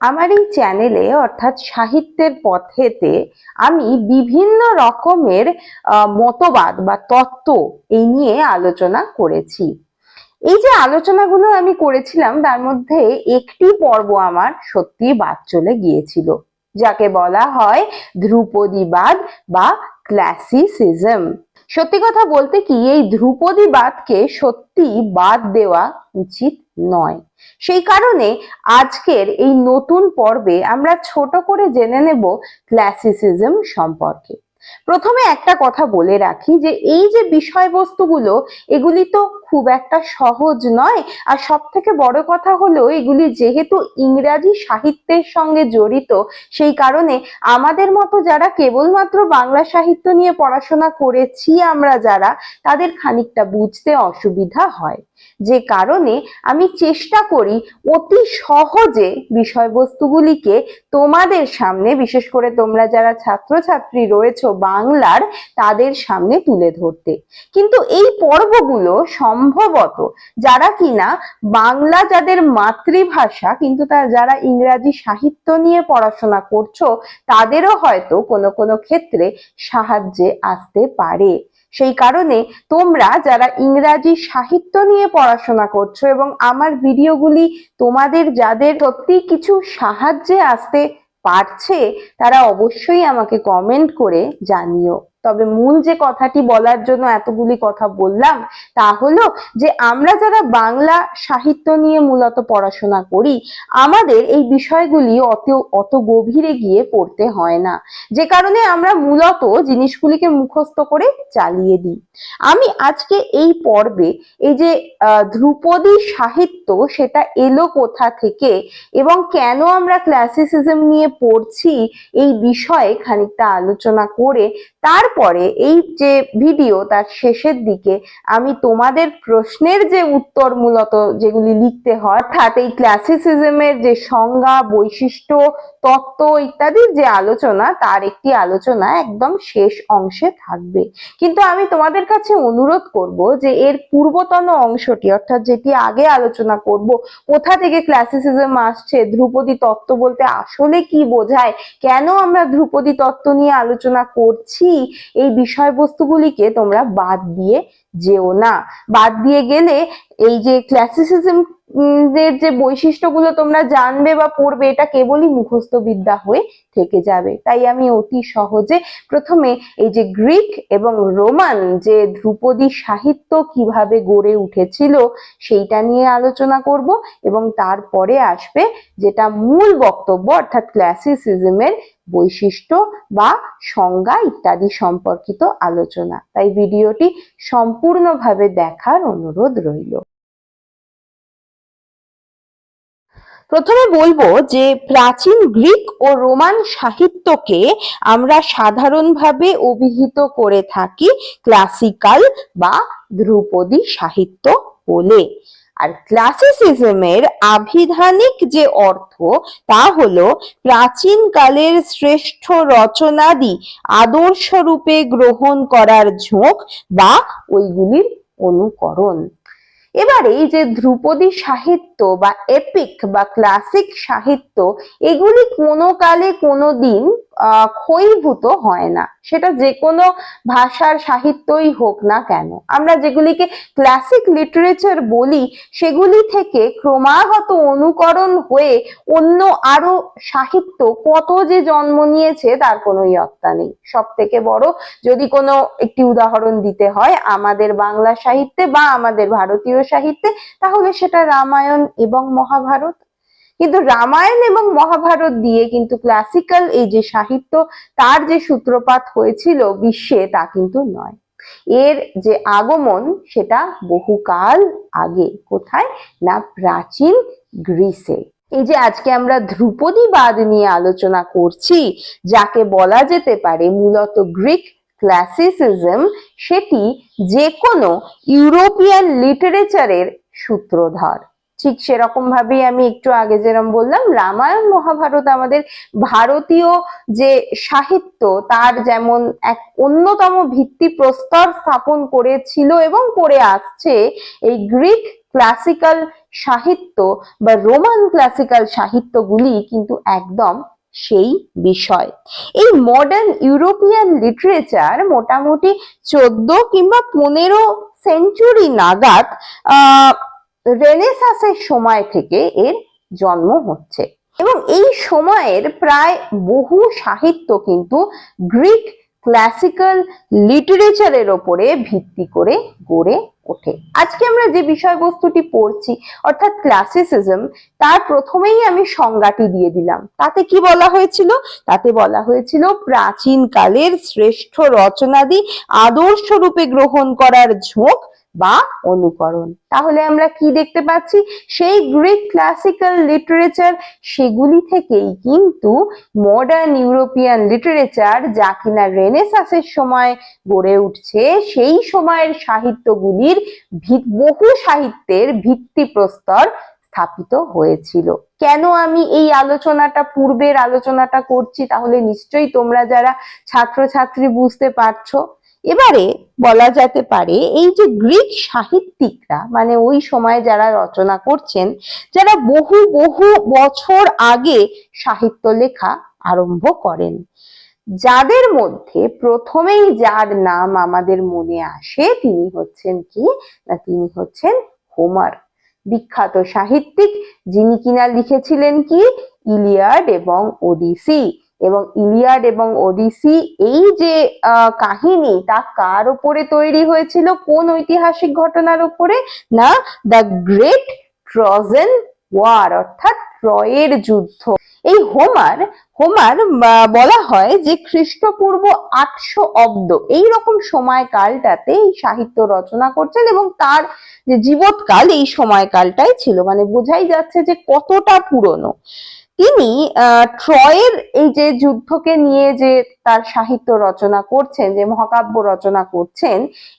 আমার এই চ্যানেলে অর্থাৎ সাহিত্যের পথেতে, আমি বিভিন্ন রকমের মতবাদ বা তত্ত্ব এই নিয়ে আলোচনা করেছি। এই যে আলোচনাগুলো আমি করেছিলাম, তার মধ্যে একটি পর্ব আমার সত্যি বাদ চলে গিয়েছিল। যাকে বলা হয় ধ্রুপদীবাদ বা ক্লাসিসিজম সত্যি কথা বলতে কি, এই ধ্রুপদীবাদকে সত্যি বাদ দেওয়া উচিত নয়। সেই কারণে আজকের এই নতুন পর্বে আমরা ছোট করে জেনে নেব ক্লাসিসিজম সম্পর্কে। প্রথমে একটা কথা বলে রাখি যে এই যে বিষয়বস্তুগুলো, এগুলি তো খুব একটা সহজ নয়। আর সব থেকে বড় কথা হলো, এগুলি যেহেতু ইংরাজি সাহিত্যের সঙ্গে জড়িত, সেই কারণে আমাদের মতো যারা কেবলমাত্র বাংলা সাহিত্য নিয়ে পড়াশোনা করেছি আমরা যারা, তাদের খানিকটা বুঝতে অসুবিধা হয়। যে কারণে আমি চেষ্টা করি অতি সহজে বিষয়বস্তুগুলিকে তোমাদের সামনে, বিশেষ করে তোমরা যারা ছাত্রছাত্রী রয়েছো বাংলার, তাদের সামনে তুলে ধরতে। কিন্তু এই পর্বগুলো সম্ভবত যারা কিনা বাংলা যাদের মাতৃভাষা, কিন্তু তারা যারা ইংরাজি সাহিত্য নিয়ে পড়াশোনা করছ, তাদেরও হয়তো কোনো কোনো ক্ষেত্রে সাহায্যে আসতে পারে। সেই কারণে তোমরা যারা ইংরাজি সাহিত্য নিয়ে পড়াশোনা করছ এবং আমার ভিডিওগুলি তোমাদের যাদের সত্যি কিছু সাহায্যে আসতে পারছে, তারা অবশ্যই আমাকে কমেন্ট করে জানিও। তবে মূল যে কথাটি বলার জন্য এতগুলি কথা বললাম, তা হলো যে আমরা যারা বাংলা সাহিত্য নিয়ে মূলত পড়াশোনা করি, আমাদের এই বিষয়গুলি অত অত গভীরে গিয়ে পড়তে হয় না। যে কারণে আমরা মূলত জিনিসগুলিকে মুখস্থ করে চালিয়ে দিই। আমি আজকে এই পর্বে এই যে ধ্রুপদী সাহিত্য সেটা এলো কোথা থেকে এবং কেন আমরা ক্লাসিসিজম নিয়ে পড়ছি এই বিষয়ে খানিকটা আলোচনা করে তারপরে এই যে ভিডিও তার শেষের দিকে আমি তোমাদের প্রশ্নের যে উত্তর মূলত যেগুলি লিখতে হয়, অর্থাৎ এই ক্লাসিসিজমের যে সংজ্ঞা, বৈশিষ্ট্য, তত্ত্ব ইত্যাদির যে আলোচনা, তার একটি আলোচনা একদম শেষ অংশে থাকবে। কিন্তু আমি তোমাদের কাছে অনুরোধ করব যে এর পূর্বতন অংশটি, অর্থাৎ যেটি আগে আলোচনা করব, কোথা থেকে ক্লাসিসিজম আসছে, ধ্রুপদী তত্ত্ব বলতে আসলে কি বোঝায়, কেন আমরা ধ্রুপদী তত্ত্ব নিয়ে আলোচনা করছি এই বিষয়বস্তুগুলিকে তোমরা বাদ দিয়ে যেও না। বাদ দিয়ে গেলে এই যে ক্লাসিসিজম যে বৈশিষ্ট্যগুলো তোমরা জানবে বা পড়বে, এটা কেবলই মুখস্থ বিদ্যা হয়ে থেকে যাবে। তাই আমি অতি সহজে প্রথমে এই যে গ্রিক এবং রোমান যে ধ্রুপদী সাহিত্য কীভাবে গড়ে উঠেছিল, সেইটা নিয়ে আলোচনা করব এবং তারপরে আসবে যেটা মূল বক্তব্য, অর্থাৎ ক্লাসিসিজমের বৈশিষ্ট্য বা সংজ্ঞা ইত্যাদি সম্পর্কিত আলোচনা। তাই ভিডিওটি সম্পূর্ণভাবে দেখার অনুরোধ রইল। প্রথমে বলব যে প্রাচীন গ্রিক ও রোমান সাহিত্যকে আমরা সাধারণভাবে অভিহিত করে থাকি ক্লাসিক্যাল বা ধ্রুপদী সাহিত্য বলে। আর ক্লাসিসিজমের আভিধানিক যে অর্থ, তা হলো প্রাচীন কালের শ্রেষ্ঠ রচনাদি আদর্শরূপে গ্রহণ করার ঝোঁক বা ওইগুলির অনুকরণ। এবারে যে ধ্রুপদী সাহিত্য বা এপিক বা ক্লাসিক সাহিত্য, এগুলি কোনো কালে কোনো দিন ক্ষয়ীভূত হয় না। সেটা যে কোনো ভাষার সাহিত্যই হোক না কেন। আমরা যেগুলিকে ক্লাসিক লিটারেচার বলি, সেগুলি থেকে ক্রমাগত অনুকরণ হয়ে অন্য আরও সাহিত্য কত যে জন্ম নিয়েছে তার কোনো ইয়ত্তা নেই। সব থেকে বড় যদি কোনো একটি উদাহরণ দিতে হয়, আমাদের বাংলা সাহিত্যে বা আমাদের ভারতীয় সাহিত্যে, তাহলে সেটা রামায়ণ এবং মহাভারত। কিন্তু রামায়ণ এবং মহাভারত দিয়ে কিন্তু ক্লাসিক্যাল এই যে সাহিত্য, তার যে সূত্রপাত হয়েছিল বিশ্বে, তা কিন্তু নয়। এর যে আগমন, সেটা বহুকাল আগে। কোথায়? না, প্রাচীন গ্রিসে। এই যে আজকে আমরা ধ্রুপদীবাদ নিয়ে আলোচনা করছি, যাকে বলা যেতে পারে মূলত গ্রিক ক্লাসিসিজম সেটি যে কোনো ইউরোপিয়ান লিটারেচারের সূত্রধর। ঠিক সেরকম ভাবেই আমি একটু আগে যেরকম বললাম, রামায়ণ, মহাভারত আমাদের ভারতীয় যে সাহিত্য, তার যেমন এক অন্যতম ভিত্তি প্রস্তর স্থাপন করেছিল এবং করে আসছে এই গ্রিক ক্লাসিক্যাল সাহিত্য বা রোমান ক্লাসিক্যাল সাহিত্যগুলি কিন্তু একদম সেই বিষয়। এই মডার্ন ইউরোপিয়ান লিটারেচার মোটামুটি চোদ্দ কিংবা পনেরো সেঞ্চুরি নাগাদ, আহ রেনেসাসের সময় থেকে এর জন্ম হচ্ছে। এবং এই সময়ের প্রায় বহু সাহিত্য কিন্তু গ্রিক ক্লাসিক্যাল লিটারেচারের ওপরে ভিত্তি করে গড়ে ওঠে। আজকে আমরা যে বিষয়বস্তুটি পড়ছি, অর্থাৎ ক্লাসিসিজম তার প্রথমেই আমি সংজ্ঞাটি দিয়ে দিলাম। তাতে কি বলা হয়েছিল? তাতে বলা হয়েছিল প্রাচীন কালের শ্রেষ্ঠ রচনাদি আদর্শ রূপে গ্রহণ করার ঝোঁক বা অনুকরণ। তাহলে আমরা কি দেখতে পাচ্ছি? সেই গ্রিক ক্লাসিক্যাল লিটারেচার সেগুলি থেকেই কিন্তু মডার্ন ইউরোপিয়ান লিটারেচার যা কিনা রেনেসাসের সময় গড়ে উঠছে, সেই সময়ের সাহিত্যগুলির বহু সাহিত্যের ভিত্তিপ্রস্তর স্থাপিত হয়েছিল। কেন আমি এই আলোচনাটা, পূর্বের আলোচনাটা করছি? তাহলে নিশ্চয়ই তোমরা যারা ছাত্রছাত্রী বুঝতে পারছ। এবারে বলা যেতে পারে, এই যে গ্রিক সাহিত্যিকরা মানে ওই সময় যারা রচনা করছেন, যারা বহু বহু বছর আগে সাহিত্য লেখা আরম্ভ করেন, যাদের মধ্যে প্রথমেই যার নাম আমাদের মনে আসে তিনি হচ্ছেন কি? না, তিনি হচ্ছেন হোমার, বিখ্যাত সাহিত্যিক, যিনি কিনা লিখেছিলেন কি? ইলিয়াড এবং ওডিসি। এবং ইলিয়াড এবং ওডিসি, এই যে কাহিনী তা কার ওপরে তৈরি হয়েছিল? কোন ঐতিহাসিক ঘটনার উপরে? না, দ্য গ্রেট ট্রজেন ওয়ার, অর্থাৎ ট্রয়ের যুদ্ধ। এই হোমার হোমার বলা হয় যে খ্রিস্টপূর্ব আটশো অব্দ। এইরকম সময়কালটাতে এই সাহিত্য রচনা করছেন এবং তার যে জীবৎকাল এই সময়কালটাই ছিল। মানে বোঝাই যাচ্ছে যে কতটা পুরনো। তিনি ট্রয়ের এই যে যুদ্ধকে নিয়ে যে তার সাহিত্য রচনা করছেন, যে মহাকাব্য রচনা করছেন,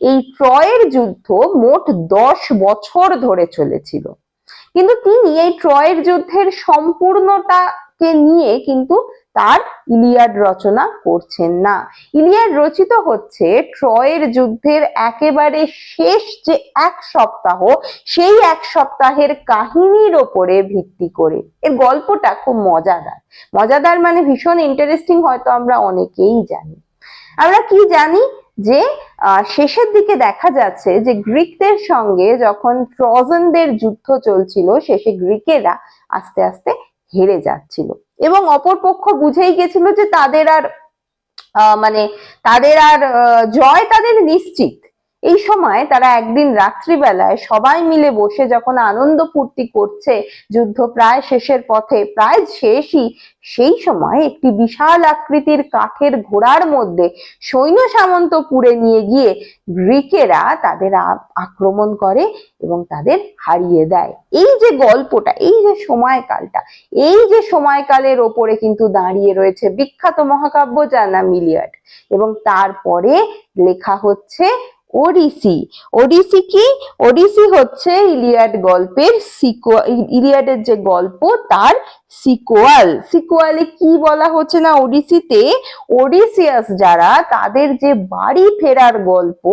এই ট্রয়ের যুদ্ধ মোট দশ বছর ধরে চলেছিল। কিন্তু তিনি এই ট্রয়ের যুদ্ধের সম্পূর্ণটাকে নিয়ে কিন্তু তার ইলিয়াড রচনা করছেন না। ইলিয়াড রচিত হচ্ছে ট্রয়ের যুদ্ধের একেবারে শেষ যে এক সপ্তাহ, সেই এক সপ্তাহের কাহিনীর ওপরে ভিত্তি করে। এর গল্পটা খুব মজাদার। মজাদার মানে ভীষণ ইন্টারেস্টিং হয়তো আমরা অনেকেই জানি। আমরা কি জানি? যে শেষের দিকে দেখা যাচ্ছে যে গ্রিকদের সঙ্গে যখন ট্রজনদের যুদ্ধ চলছিল, শেষে গ্রিকেরা আস্তে আস্তে হেরে যাচ্ছিল। এবং অপর পক্ষ বুঝেই গেছিল যে তাদের আর মানে তাদের আর জয় তাদের নিশ্চিত। এই সময় তারা একদিন রাত্রিবেলায় সবাই মিলে বসে যখন আনন্দ ফুর্তি করছে, যুদ্ধ প্রায় শেষের পথে, প্রায় শেষই সেই সময় একটি বিশাল আকৃতির কাঠের ঘোড়ার মধ্যে সৈন্য সামন্ত পুড়ে নিয়ে গিয়ে গ্রিকেরা তাদের আক্রমণ করে এবং তাদের হারিয়ে দেয়। এই যে গল্পটা, এই যে সময়কালটা, এই যে সময়কালের ওপরে কিন্তু দাঁড়িয়ে রয়েছে বিখ্যাত মহাকাব্য যার নাম ইলিয়াড এবং তারপরে লেখা হচ্ছে ওডিসি। ওডিসি কি? ওডিসি হচ্ছে ইলিয়াড গল্পের ইলিয়াডের যে গল্প, তার সিকোয়াল। সিকোয়ালে কি বলা হচ্ছে না ওডিসিতে? ওডিসিয়াস যারা, তাদের যে বাড়ি ফেরার গল্প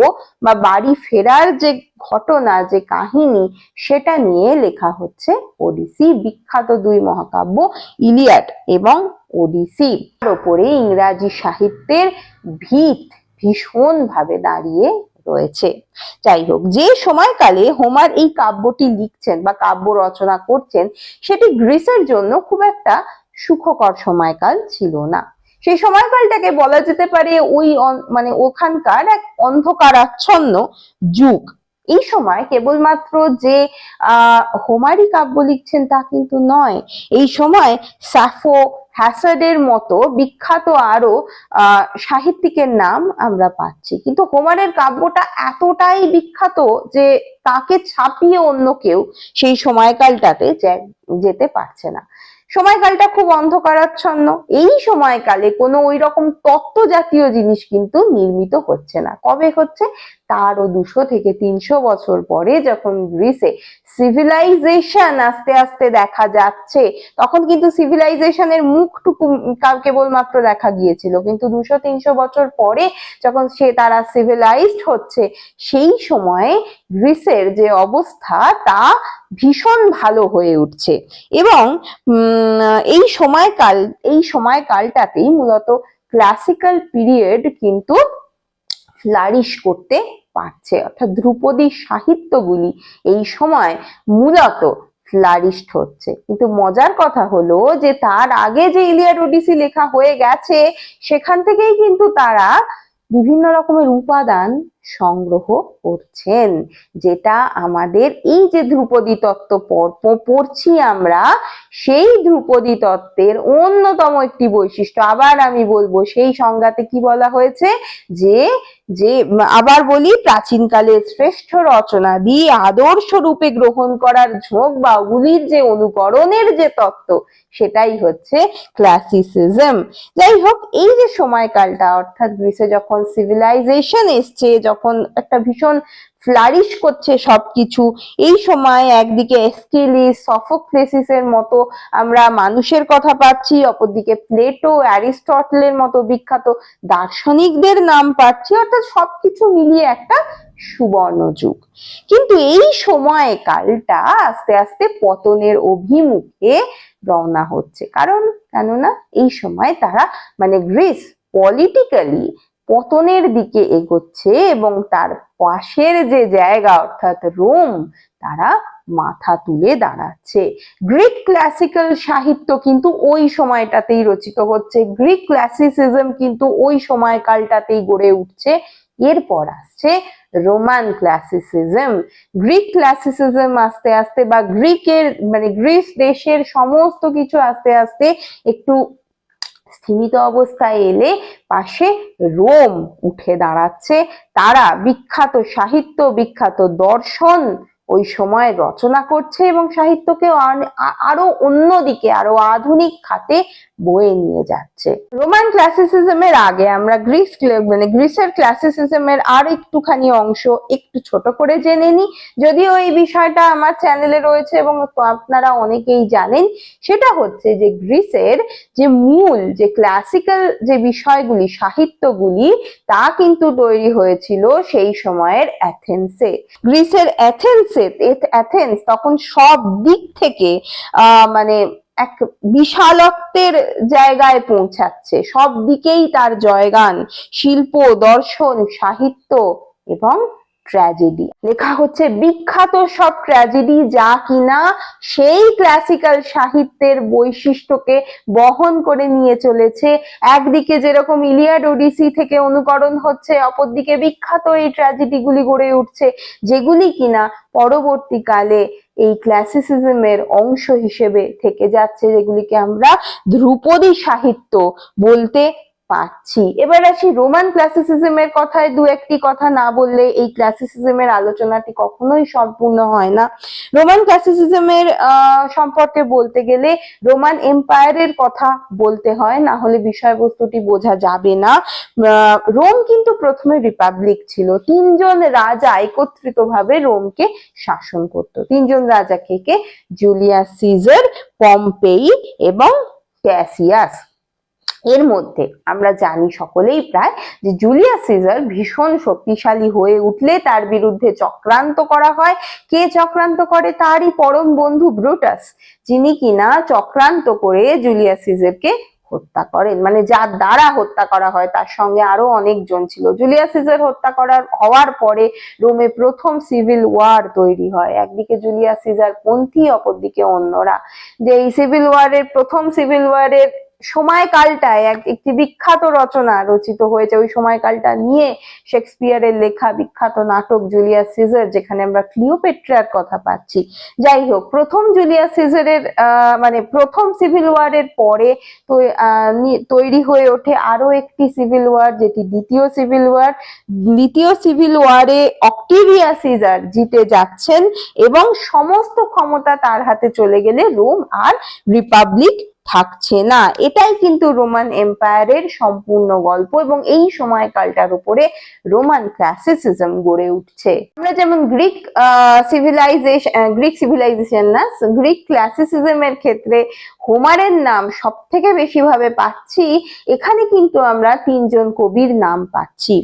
বা বাড়ি ফেরার যে ঘটনা, যে কাহিনী, সেটা নিয়ে লেখা হচ্ছে ওডিসি। বিখ্যাত দুই মহাকাব্য, ইলিয়াড এবং ওডিসি। তার উপরে ইংরাজি সাহিত্যের ভিত ভীষণ ভাবে দাঁড়িয়ে রয়েছে। যাই হোক, যে সময়কালে হোমার এই কাব্যটি লিখছেন বা কাব্য রচনা করছেন, সেটি গ্রিসের জন্য খুব একটা সুখকর সময়কাল ছিল না। সেই সময়কালটাকে বলা যেতে পারে ওই মানে ওখানকার এক অন্ধকারাচ্ছন্ন যুগ। এই সময় কেবলমাত্র যে, আহ হোমারি কাব্য লিখছেন তা কিন্তু নয়। এই সময় সাফো হ্যাসাডের মতো বিখ্যাত আরও সাহিত্যিকের নাম আমরা পাচ্ছি। কিন্তু হোমারের কাব্যটা এতটাই বিখ্যাত যে তাকে ছাপিয়ে অন্য কেউ সেই সময়কালটাতে যেতে পারছে না। সময়কালটা খুব অন্ধকারাচ্ছন্ন। এই সময়কালে কোনো ওই রকম তত্ত্ব জাতীয় জিনিস কিন্তু নির্মিত হচ্ছে না। কবে হচ্ছে? তারও দুশো থেকে তিনশো বছর পরে যখন গ্রিসে সিভিলাইজেশন আস্তে আস্তে দেখা যাচ্ছে, তখন কিন্তু সিভিলাইজেশনের মুখটুকু কেবলমাত্র দেখা গিয়েছিল। কিন্তু দুশো তিনশো বছর পরে যখন সে তারা সিভিলাইজড হচ্ছে, সেই সময়ে গ্রিসের যে অবস্থা, তা ভীষণ ভালো হয়ে উঠছে। এবং এই সময়কাল, এই সময়কালটাতেই মূলত ক্লাসিক্যাল পিরিয়ড কিন্তু ফ্লারিশ করতে পারছে। অর্থাৎ ধ্রুপদী সাহিত্যগুলি এই সময় মূলত ফ্লারিস্ট হচ্ছে। কিন্তু মজার কথা হলো যে, তার আগে যে ইলিয়াড ওডিসি লেখা হয়ে গেছে, সেখান থেকেই কিন্তু তারা বিভিন্ন রকমের উপাদান সংগ্রহ করছেন। যেটা আমাদের এই যে ধ্রুপদী তত্ত্ব পড়- পড়ছি আমরা, সেই ধ্রুপদী তত্ত্বের অন্যতম একটি বৈশিষ্ট্য। আবার আমি বলব, সেই সংজ্ঞাতে কি বলা হয়েছে? যে যে আবার বলি, প্রাচীনকালের শ্রেষ্ঠ রচনা দিয়ে আদর্শ রূপে গ্রহণ করার ঝোঁক বা ওগুলির যে অনুকরণের যে তত্ত্ব, সেটাই হচ্ছে ক্লাসিসিজম যাই হোক, এই যে সময়কালটা, অর্থাৎ গ্রিসে যখন সিভিলাইজেশন এসছে, যখন একটা ভীষণ ফ্লারিশ করছে সবকিছু। এই সময় একদিকে এসকিলিস সফোক্লেসিসের মতো আমরা মানুষের কথা পাচ্ছি, অপরদিকে প্লেটো অ্যারিস্টটলের মতো বিখ্যাত দার্শনিকদের নাম পাচ্ছি, অর্থাৎ সবকিছু মিলিয়ে একটা সুবর্ণ যুগ। কিন্তু এই সময়কালটা আস্তে আস্তে পতনের অভিমুখে রওনা হচ্ছে। কারণ, কেননা এই সময় তারা মানে গ্রিস পলিটিক্যালি পতনের দিকে এগোচ্ছে এবং তার পাশের যে জায়গা, অর্থাৎ রোম, তারা মাথা তুলে দাঁড়াচ্ছে। গ্রিক ক্লাসিক্যাল সাহিত্য কিন্তু ওই সময়টাতেই রচিত হচ্ছে। গ্রিক ক্লাসিসিজম কিন্তু ওই সময়কালটাতেই গড়ে উঠছে। এরপর আসছে রোমান ক্লাসিসিজম। গ্রিক ক্লাসিসিজম আস্তে আস্তে বা গ্রিকের মানে গ্রিস দেশের সমস্ত কিছু আস্তে আস্তে একটু স্থিমিত অবস্থায় এলে পাশে রোম উঠে দাঁড়াচ্ছে। তারা বিখ্যাত সাহিত্য বিখ্যাত দর্শন ওই সময় রচনা করছে এবং সাহিত্যকে আরও অন্যদিকে, আরও আধুনিক খাতে বয়ে নিয়ে যাচ্ছে। রোমান ক্লাসিসিজমের আগে আমরা গ্রিস মানে গ্রিসের ক্লাসিসিজমের আর একটুখানি অংশ একটু ছোট করে জেনে নিই। যদিও এই বিষয়টা আমার চ্যানেলে রয়েছে এবং আপনারা অনেকেই জানেন, সেটা হচ্ছে যে গ্রিসের যে মূল, যে ক্লাসিক্যাল যে বিষয়গুলি, সাহিত্যগুলি, তা কিন্তু তৈরি হয়েছিল সেই সময়ের অ্যাথেন্সে গ্রিসের অ্যাথেন্সে অ্যাথেন্স তখন সব দিক থেকে মানে এক বিশালত্বের জায়গায় পৌঁছাচ্ছে। সব দিকেই তার জয়গান, শিল্প, দর্শন, সাহিত্য এবং ট্র্যাজেডি লেখা হচ্ছে, বিখ্যাত সব ট্র্যাজেডি যা কিনা সেই ক্লাসিক্যাল সাহিত্যের বৈশিষ্ট্যকে বহন করে নিয়ে চলেছে। একদিকে যেরকম ইলিয়াড ওডিসি থেকে অনুকরণ হচ্ছে, অপরদিকে বিখ্যাত এই ট্র্যাজেডি গুলি গড়ে উঠছে, যেগুলি কিনা পরবর্তীকালে এই ক্লাসিসিজমের অংশ হিসেবে থেকে যাচ্ছে, যেগুলিকে আমরা ধ্রুপদী সাহিত্য বলতে পাচ্ছি। এবার আসি রোমান ক্লাসিসিজমের কথায়। দু একটি কথা না বললে এই ক্লাসিসিজমের আলোচনাটি কখনোই সম্পূর্ণ হয় না। রোমান ক্লাসিসিজমের সম্পর্কে বলতে গেলে রোমান এম্পায়ারের কথা বলতে হয়, না হলে বিষয়বস্তুটি বোঝা যাবে না। রোম কিন্তু প্রথমে রিপাবলিক ছিল। তিনজন রাজা একত্রিতভাবে রোমকে শাসন করত। তিনজন রাজা কে কে? জুলিয়াস সিজার, পম্পেই এবং ক্যাসিয়াস। এর মধ্যে। আমরা জানি সকলেই প্রায় যে জুলিয়াস সিজার ভীষণ শক্তিশালী হয়ে উঠলে তার বিরুদ্ধে চক্রান্ত করা হয়। কে চক্রান্ত করে? তারই পরম বন্ধু ব্রুটাস, যিনি কিনা চক্রান্ত করে জুলিয়াস সিজারকে হত্যা করেন। মানে যার দ্বারা হত্যা করা হয়, তার সঙ্গে আরও অনেকজন ছিল। জুলিয়াস সিজার হত্যা করার, হওয়ার পরে রোমে প্রথম সিভিল ওয়ার তৈরি হয়। একদিকে জুলিয়াস সিজার পন্থী, অপরদিকে অন্যরা। যে এই সিভিল ওয়ারের, প্রথম সিভিল ওয়ারের সময়কালটায় এক একটি বিখ্যাত রচনা রচিত হয়েছে। ওই সময়কালটা নিয়ে শেক্সপিয়ারের লেখা বিখ্যাত নাটক জুলিয়াস সিজার, যেখানে আমরা ক্লিওপেট্রার কথা পাচ্ছি। যাই হোক, প্রথম জুলিয়াস সিজারের মানে প্রথম সিভিল ওয়ারের পরে তৈরি হয়ে ওঠে আরও একটি সিভিল ওয়ার, যেটি দ্বিতীয় সিভিল ওয়ার। দ্বিতীয় সিভিল ওয়ারে অক্টিভিয়া সিজার জিতে যাচ্ছেন এবং সমস্ত ক্ষমতা তার হাতে চলে গেলে রোম আর রিপাবলিক থাকছে না। এটাই কিন্তু রোমান এম্পায়ারের সম্পূর্ণ গল্প এবং এই সময়কালটার উপরে রোমান ক্লাসিসিজম গড়ে উঠছে। আমরা যেমন গ্রিক সিভিলাইজেশন গ্রিক সিভিলাইজেশন না গ্রিক ক্লাসিসিজমের ক্ষেত্রে হোমারের নাম সব থেকে বেশি ভাবে পাচ্ছি। এখানে কিন্তু আমরা তিনজন কবির নাম পাচ্ছি।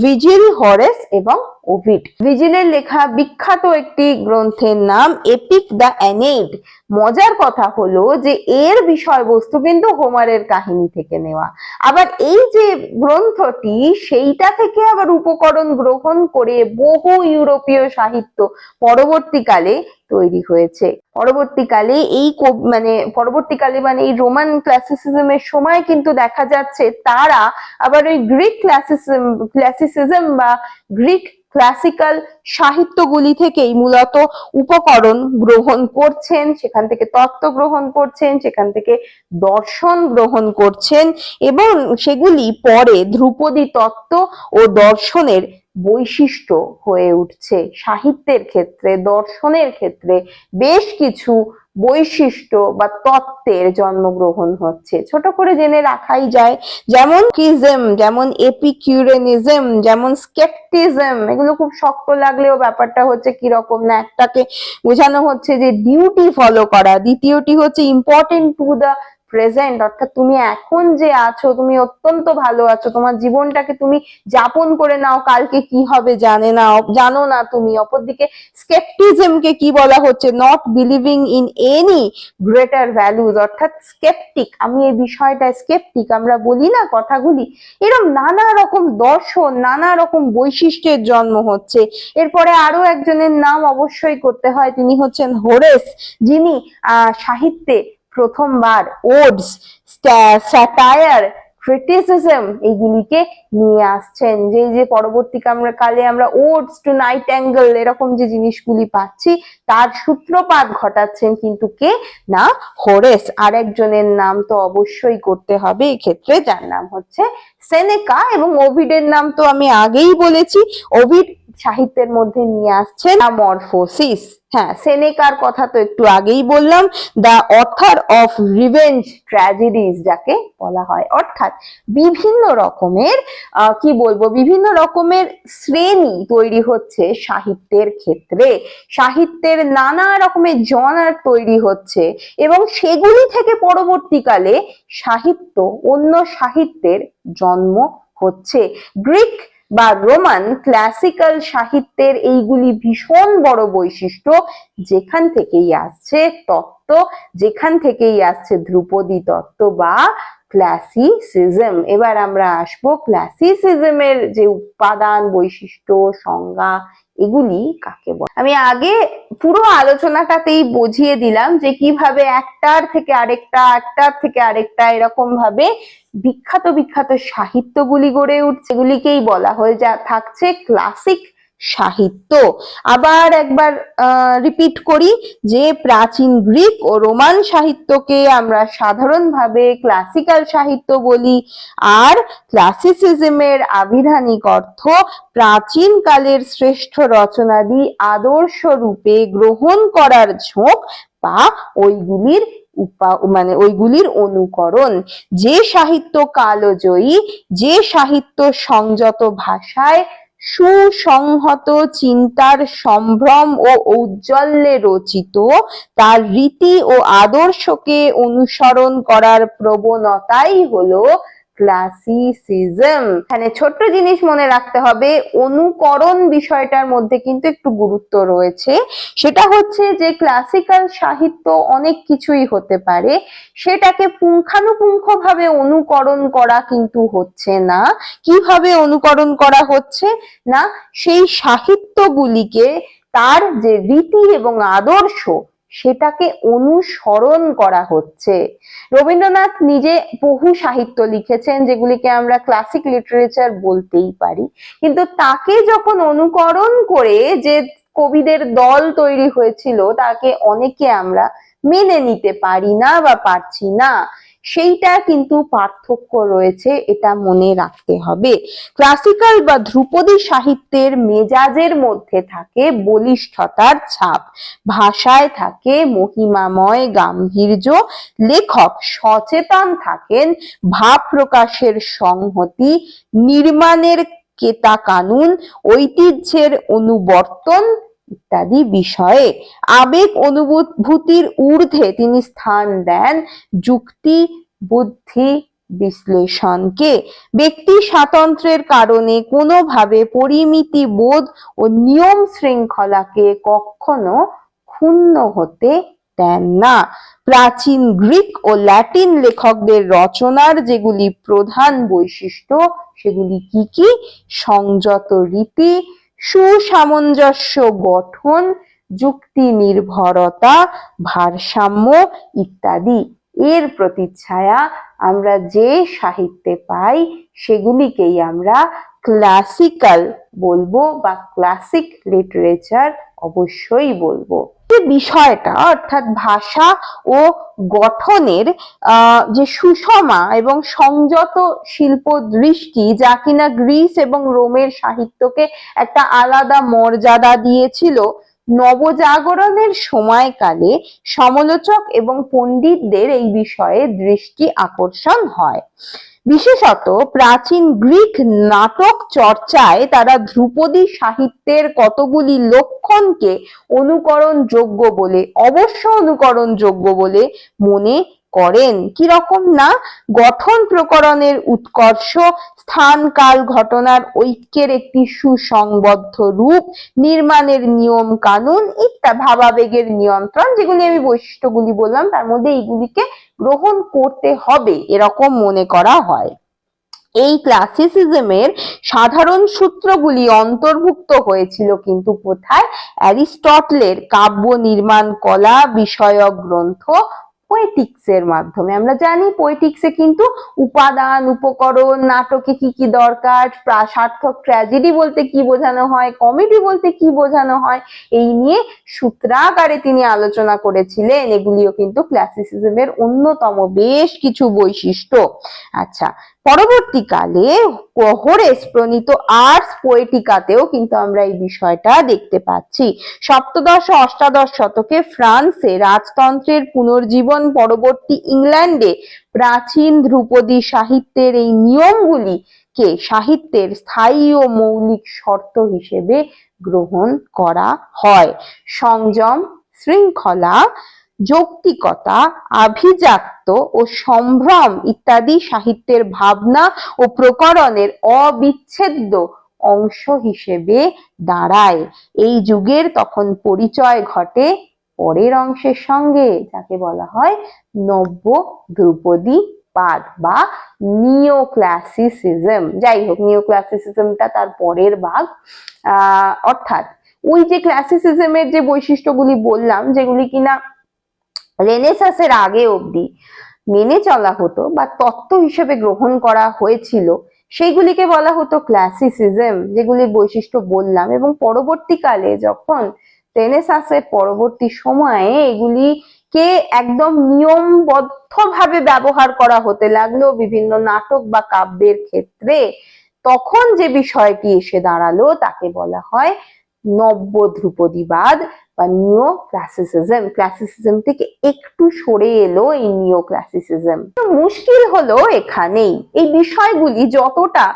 ভিজিল হরেস এবং ওভিড ভিজিলের লেখা বিখ্যাত একটি গ্রন্থের নাম এপিক দ্য অ্যানেড মজার কথা হলো যে এর বিষয়বস্তু কিন্তু হোমারের কাহিনী থেকে নেওয়া। আবার এই যে গ্রন্থটি, সেইটা থেকে আবার উপকরণ গ্রহণ করে বহু ইউরোপীয় সাহিত্য পরবর্তীকালে তৈরি হয়েছে। পরবর্তীকালে এই মানে পরবর্তীকালে মানে এই রোমান ক্লাসিসিজমের সময় কিন্তু দেখা যাচ্ছে তারা আবার ওই গ্রিক ক্লাসিসিজম ক্লাসিসিজম বা গ্রিক ক্লাসিক্যাল সাহিত্যগুলি থেকেই মূলত উপকরণ গ্রহণ করছেন, সেখান থেকে তত্ত্ব গ্রহণ করছেন, সেখান থেকে দর্শন গ্রহণ করছেন এবং সেগুলি পরে ধ্রুপদী তত্ত্ব ও দর্শনের বৈশিষ্ট্য হয়ে উঠছে। সাহিত্যের ক্ষেত্রে, দর্শনের ক্ষেত্রে বেশ কিছু বৈশিষ্ট্য বা তত্ত্বের জন্মগ্রহণ হচ্ছে। ছোট করে জেনে রাখাই যায়, যেমন কিজম, যেমন এপিকিউরেনিজম, যেমন স্কেপটিজম, এগুলো খুব শক্ত লাগলেও ব্যাপারটা হচ্ছে কি রকম না, একটাকে বোঝানো হচ্ছে যে ডিউটি ফলো করা। দ্বিতীয়টি হচ্ছে ইম্পর্টেন্ট টু দ্য প্রেজেন্ট অর্থাৎ তুমি এখন যে আছো, তুমি অত্যন্ত ভালো আছো, তোমার জীবনটাকে তুমি যাপন করে নাও, কালকে কি হবে জানে না, জানো না তুমি। অপরদিকে স্কেপটিজমকে কি বলা হচ্ছে? Not believing in any greater values অর্থাৎ স্কেপটিক আমি এই বিষয়টা স্কেপটিক আমরা বলি না কথাগুলি। এরকম নানা রকম দর্শন, নানা রকম বৈশিষ্ট্যের জন্ম হচ্ছে। এরপরে আরও একজনের নাম অবশ্যই করতে হয়, তিনি হচ্ছেন হোরেস, যিনি সাহিত্যে প্রথমবার ওডস স্যাটায়ার ক্রিটিসিজম এইগুলিকে নিয়ে আসছেন। যে যে পরবর্তী আমরা কালে আমরা ওডস টু নাইট অ্যাঙ্গেল এরকম যে জিনিসগুলি পাচ্ছি, তার সূত্রপাত ঘটাচ্ছেন কিন্তু কে? না হোরেস আরেকজনের নাম তো অবশ্যই করতে হবে। এক্ষেত্রে যার নাম হচ্ছে সেনেকা এবং ওভিডের নাম তো আমি আগেই বলেছি। ওভিড সাহিত্যের মধ্যে নিয়ে আসছেন মরফোসিস হ্যাঁ সেনেকার কথা তো একটু আগেই বললাম। The author of revenge tragedies যাকে বলা হয়। অর্থাৎ বিভিন্ন রকমের কি বলব, বিভিন্ন রকমের শ্রেণি তৈরি হচ্ছে সাহিত্যের ক্ষেত্রে। সাহিত্যের নানা রকমের জনার তৈরি হচ্ছে এবং সেগুলি থেকে পরবর্তীকালে সাহিত্য, অন্য সাহিত্যের জন্ম হচ্ছে। গ্রিক বা রোমান ক্লাসিক্যাল সাহিত্যের এইগুলি ভীষণ বড় বৈশিষ্ট্য। যেখান থেকেই আসছে তত্ত্ব, যেখান থেকেই আসছে ধ্রুপদী তত্ত্ব বা ক্লাসিসিজম। এবার আমরা আসব ক্লাসিসিজমের যে উপাদান, বৈশিষ্ট্য, সংজ্ঞা এগুলি কাকে বলে? আমি আগে পুরো আলোচনাটাতেই বুঝিয়ে দিলাম যে কীভাবে একটার থেকে আরেকটা একটার থেকে আরেকটা এরকম ভাবে বিখ্যাত বিখ্যাত সাহিত্যগুলি গড়ে উঠছে। এগুলিকেই বলা হয়ে যা থাকছে ক্লাসিক সাহিত্য। আবার একবার রিপিট করি যে প্রাচীন গ্রিক ও রোমান সাহিত্যকে আমরা সাধারণভাবে ক্লাসিক্যাল সাহিত্য বলি। আর ক্লাসিসিজমের আবিধানিক অর্থ প্রাচীন কালের শ্রেষ্ঠ রচনাদি আদর্শ রূপে গ্রহণ করার ঝোঁক বা ওইগুলির উপা মানে ওইগুলির অনুকরণ। যে সাহিত্য কালজয়ী, যে সাহিত্য সংযত ভাষায় সুসংহত চিন্তার সম্ভ্রম ও ঔজ্জ্বল্যে রচিত তার রীতি ও আদর্শকে অনুসরণ করার প্রবণতাই হলো ক্লাসিসিজম এখানে ছোট্ট জিনিস মনে রাখতে হবে, অনুকরণ বিষয়টার মধ্যে কিন্তু একটু গুরুত্ব রয়েছে। সেটা হচ্ছে যে ক্লাসিক্যাল সাহিত্য অনেক কিছুই হতে পারে, সেটাকে পুঙ্খানুপুঙ্খ ভাবে অনুকরণ করা কিন্তু হচ্ছে না। কীভাবে অনুকরণ করা হচ্ছে? না, সেই সাহিত্যগুলিকে তার যে রীতি এবং আদর্শ সেটাকে অনুসরণ করা হচ্ছে। রবীন্দ্রনাথ নিজে বহু সাহিত্য লিখেছেন, যেগুলিকে আমরা ক্লাসিক লিটারেচার বলতেই পারি। কিন্তু তাকে যখন অনুকরণ করে যে কবিদের দল তৈরি হয়েছিল, তাকে অনেকে আমরা মেনে নিতে পারি না বা পারছি না। সেইটা কিন্তু পার্থক্য রয়েছে, এটা মনে রাখতে হবে। ক্লাসিক্যাল বা ধ্রুপদী সাহিত্যের মেজাজের মধ্যে থাকে বলিষ্ঠতার ছাপ। ভাষায় থাকে মহিমাময় গাম্ভীর্য। লেখক সচেতন থাকেন ভাব প্রকাশের সংহতি, নির্মাণের কেতা কানুন ঐতিহ্যের অনুবর্তন ইত্যাদি বিষয়ে আবেগ অনুভূতির ঊর্ধ্বে তিনি স্থান দেন যুক্তি, বুদ্ধি বিশ্লেষণকে। ব্যক্তি স্বাতন্ত্র্যের কারণে কোনোভাবে পরিমিতি বোধ ও নিয়ম শৃঙ্খলাকে কখনো ক্ষুণ্ণ হতে দেন না। প্রাচীন গ্রিক ও ল্যাটিন লেখকদের রচনার যেগুলি প্রধান বৈশিষ্ট্য, সেগুলি কি কি? সংযত রীতি সুসামঞ্জস্য গঠন, যুক্তি নির্ভরতা, ভারসাম্য ইত্যাদি। এর প্রতিচ্ছায়া আমরা যে সাহিত্যে পাই, সেগুলিকেই আমরা ক্লাসিক্যাল বলব বা ক্লাসিক লিটারেচার অবশ্যই বলব। বিষয়টা, অর্থাৎ ভাষা ও গঠনের যে সুষমা এবং সংযত শিল্প দৃষ্টি যা কিনা গ্রিস এবং রোমের সাহিত্যকে একটা আলাদা মর্যাদা দিয়েছিল, নবজাগরণের সময়কালে সমালোচক এবং পণ্ডিতদের এই বিষয়ে দৃষ্টি আকর্ষণ হয়। বিশেষত প্রাচীন গ্রিক নাটক চর্চায় তারা ধ্রুপদী সাহিত্যের কতগুলি লক্ষণকে অনুকরণযোগ্য বলে, অবশ্য অনুকরণযোগ্য বলে মনে করেন? কি রকম না? গঠন প্রকরণের উৎকর্ষ, স্থান, কাল, ঘটনার ঐক্যের একটি সুসংবদ্ধ রূপ, নির্মাণের নিয়ম কানুন ইত্যাদি, ভাবাবেগের নিয়ন্ত্রণ, যেগুলি আমি বৈশিষ্ট্যগুলি বললাম, তার মধ্যে এইগুলিকে গ্রহণ করতে হবে, এরকম মনে করা হয়। এই ক্লাসিসিজমের সাধারণ সূত্রগুলি অন্তর্ভুক্ত হয়েছিল কিন্তু কোথায়? অ্যারিস্টটলের কাব্য, নির্মাণ, কলা বিষয়ক গ্রন্থ পোয়েটিক্স এর মাধ্যমে। আমরা জানি পোয়েটিক্সে কিন্তু উপাদান, উপকরণ, নাটকে কি কি দরকার সার্থক ট্র্যাজেডি বলতে কি বোঝানো হয় কমেডি বলতে কি বোঝানো হয়, এই নিয়ে সূত্রাকারে তিনি আলোচনা করেছিলেন। এগুলিও কিন্তু ক্লাসিসিজমের অন্যতম বেশ কিছু বৈশিষ্ট্য। আচ্ছা পরবর্তীকালে হোরেস প্রণীত আর্টস পোয়েটিকাতেও কিন্তু আমরা এই বিষয়টা দেখতে পাচ্ছি। সপ্তদশ অষ্টাদশ শতকে ফ্রান্সে রাজতন্ত্রের পুনর্জীবন পরবর্তী ইংল্যান্ডে প্রাচীন ধ্রুপদী সাহিত্যের এই নিয়মগুলিকে সাহিত্যের স্থায়ী ও মৌলিক শর্ত হিসেবে গ্রহণ করা হয়। সংযম, শৃঙ্খলা যৌক্তিকতা, আভিজাত্য ও সম্ভ্রম ইত্যাদি সাহিত্যের ভাবনা ও প্রকরণের অবিচ্ছেদ্য অংশ হিসেবে দাঁড়ায়। এই যুগের তখন পরিচয় ঘটে পরের অংশের সঙ্গে, যাকে বলা হয় নব্য ধ্রুপদী বাদ বা নিও ক্লাসিসিজম যাই হোক নিও ক্লাসিসিজমটা তার পরের ভাগ। অর্থাৎ ওই যে ক্লাসিসিজমের যে বৈশিষ্ট্যগুলি বললাম, যেগুলি কিনা রেনেসাসের আগে অবধি মেনে চলা হতো বা তত্ত্ব হিসেবে গ্রহণ করা হয়েছিল, সেইগুলিকে বলা হতো ক্লাসিসিজম যেগুলির বৈশিষ্ট্য বললাম। এবং পরবর্তীকালে যখন রেনেসাসের পরবর্তী সময়ে এগুলিকে একদম নিয়মবদ্ধভাবে ব্যবহার করা হতে লাগল বিভিন্ন নাটক বা কাব্যের ক্ষেত্রে, তখন যে বিষয়টি এসে দাঁড়াল তাকে বলা হয় নব্য ধ্রুপদীবাদ বা নিও ক্লাসিসিজম ক্লাসিসিজম থেকে একটু সরে এলো এই নিও ক্লাসিসিজম মুশকিল হলো এখানেই। এই বিষয়গুলি যতটা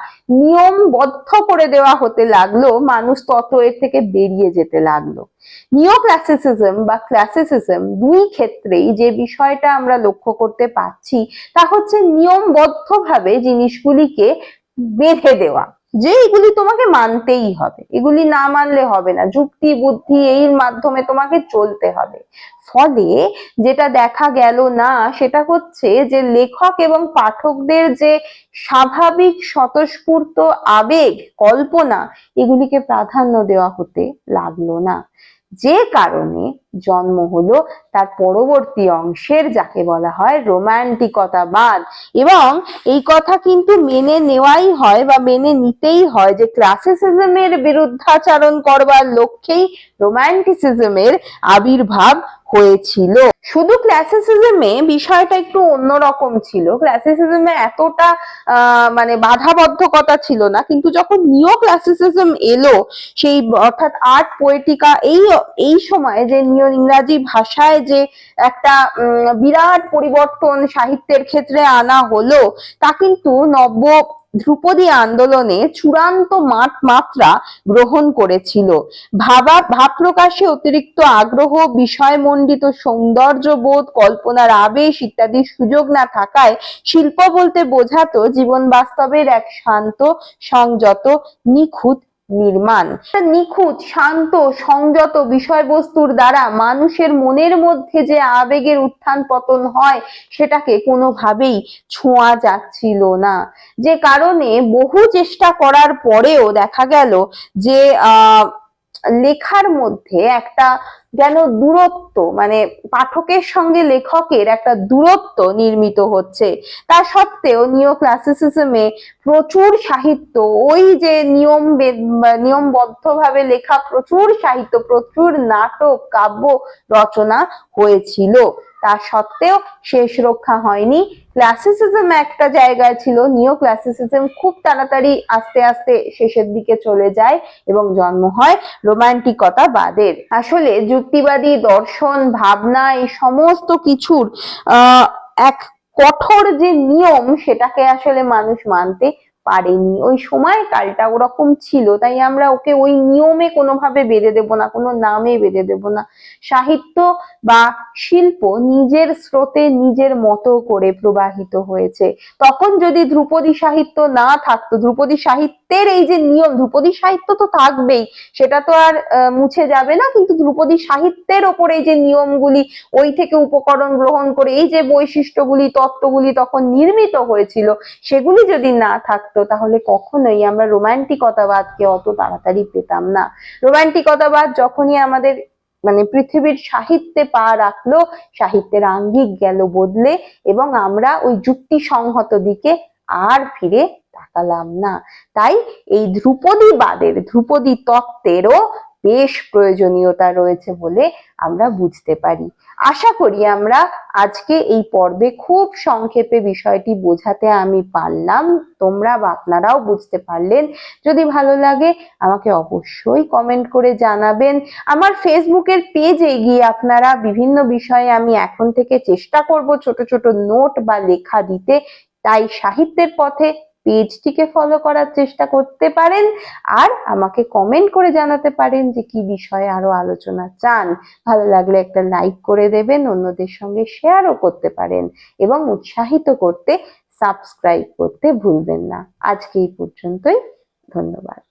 নিয়মবদ্ধ করে দেওয়া হতে লাগল, মানুষ তত এর থেকে বেরিয়ে যেতে লাগল। নিও ক্লাসিসিজম বা ক্লাসিসিজম দুই ক্ষেত্রেই যে বিষয়টা আমরা লক্ষ্য করতে পারছি, তা হচ্ছে নিয়মবদ্ধভাবে জিনিসগুলিকে বেঁধে দেওয়া। যে এগুলি তোমাকে মানতেই হবে, এগুলি না মানলে হবে না। যুক্তি, বুদ্ধি এর মাধ্যমে তোমাকে চলতে হবে। ফলে যেটা দেখা গেল না, সেটা হচ্ছে যে লেখক এবং পাঠকদের যে স্বাভাবিক স্বতঃস্ফূর্ত আবেগ, কল্পনা, এগুলিকে প্রাধান্য দেওয়া হতে লাগল না। যে কারণে জন্ম হলো তার পরবর্তী অংশের যাকে বলা হয় রোমান্টিকতাবাদ। এবং এই কথা কিন্তু মেনে নেওয়াই হয় বা মেনে নিতেই হয় যে ক্লাসিসিজমের বিরুদ্ধাচারণ করবার লক্ষ্যেই রোমান্টিসিজমের আবির্ভাব হয়েছিল। শুধু ক্লাসিসিজমে বিষয়টা একটু অন্যরকম ছিল। ক্লাসিসিজমে এতটা মানে বাধাবদ্ধকতা ছিল না, কিন্তু যখন নিও ক্লাসিসিজম এলো, সেই, অর্থাৎ আর্ট পোয়েটিকা এই এই সময়ে যে নিও ইংরাজি ভাষায় যে একটা বিরাট পরিবর্তন সাহিত্যের ক্ষেত্রে আনা হলো, তা কিন্তু নব্য ধ্রুপদী আন্দোলনে চূড়ান্ত মাঠ মাত্রা গ্রহণ করেছিল। ভাবা ভাব প্রকাশে অতিরিক্ত আগ্রহ, বিষয়মণ্ডিত সৌন্দর্যবোধ, কল্পনার আবেশ ইত্যাদির সুযোগ না থাকায় শিল্প বলতে বোঝাতো জীবন বাস্তবের এক শান্ত, সংযত, নিখুঁত নির্মাণ। নিখুঁত, শান্ত, সংযত বিষয়বস্তুর দ্বারা মানুষের মনের মধ্যে যে আবেগের উত্থান পতন হয়, সেটাকে কোনোভাবেই ছোঁয়া যাচ্ছিল না। যে কারণে বহু চেষ্টা করার পরেও দেখা গেল যে, আহ লেখার মধ্যে একটা যেন দূরত্ব মানে পাঠকের সঙ্গে লেখকের একটা দূরত্ব নির্মিত হচ্ছে। তা সত্ত্বেও নিও ক্লাসিসিজমে প্রচুর সাহিত্য, ওই যে নিয়ম নিয়মবদ্ধভাবে লেখা প্রচুর সাহিত্য, প্রচুর নাটক, কাব্য রচনা হয়েছিল। তা সত্ত্বেও শেষ রক্ষা হয়নি। ক্লাসিসিজম একটা জায়গায় ছিল নিও ক্লাসিসিজম খুব তাড়াতাড়ি আস্তে আস্তে শেষের দিকে চলে যায় এবং জন্ম হয় রোমান্টিকতা বাদের আসলে যুক্তিবাদী, দর্শন, ভাবনা এই সমস্ত কিছুর এক কঠোর যে নিয়ম সেটাকে আসলে মানুষ মানতে পারেনি। ওই সময় কালটা ওরকম ছিল, তাই আমরা ওকে ওই নিয়মে কোনোভাবে বেঁধে দেব না, কোনো নামে বেঁধে দেব না। সাহিত্য বা শিল্প নিজের স্রোতে নিজের মতো করে প্রবাহিত হয়েছে। তখন যদি ধ্রুপদী সাহিত্য না থাকতো, ধ্রুপদী সাহিত্যের এই যে নিয়ম, ধ্রুপদী সাহিত্য তো থাকবেই, সেটা তো আর মুছে যাবে না, কিন্তু ধ্রুপদী সাহিত্যের ওপর এই যে নিয়মগুলি, ওই থেকে উপকরণ গ্রহণ করে, এই যে বৈশিষ্ট্যগুলি, তত্ত্বগুলি তখন নির্মিত হয়েছিল, সেগুলি যদি না থাকতো তাহলে কখনোই আমরা রোমান্টিকতাবাদকে অত তাড়াতাড়ি পেতাম না। রোমান্টিকতাবাদ যখনই আমাদের মানে পৃথিবীর সাহিত্যে পা রাখল, সাহিত্যের আঙ্গিক গেল বদলে এবং আমরা ওই যুক্তি সংহত দিকে আর ফিরে তাকালাম না। তাই এই ধ্রুপদীবাদের, ধ্রুপদী তত্ত্বেরও বেশ প্রয়োজনীয়তা রয়েছে বলে আমরা বুঝতে পারি। আশা করি আমরা আজকে এই পর্বে খুব সংক্ষেপে বিষয়টি বোঝাতে আমি পারলাম। তোমরা বা আপনারাও বুঝতে পারলেন। যদি ভালো লাগে, আমাকে অবশ্যই কমেন্ট করে জানাবেন। আমার ফেসবুকের পেজে গিয়ে আপনারা বিভিন্ন বিষয়ে আমি এখন থেকে চেষ্টা করব ছোট ছোট নোট বা লেখা দিতে। তাই সাহিত্যের পথে পেজটিকে ফলো করার চেষ্টা করতে পারেন আর আমাকে কমেন্ট করে জানাতে পারেন যে কি বিষয়ে আরও আলোচনা চান। ভালো লাগলে একটা লাইক করে দেবেন, অন্যদের সঙ্গে শেয়ারও করতে পারেন এবং উৎসাহিত করতে সাবস্ক্রাইব করতে ভুলবেন না। আজকে এই পর্যন্তই, ধন্যবাদ।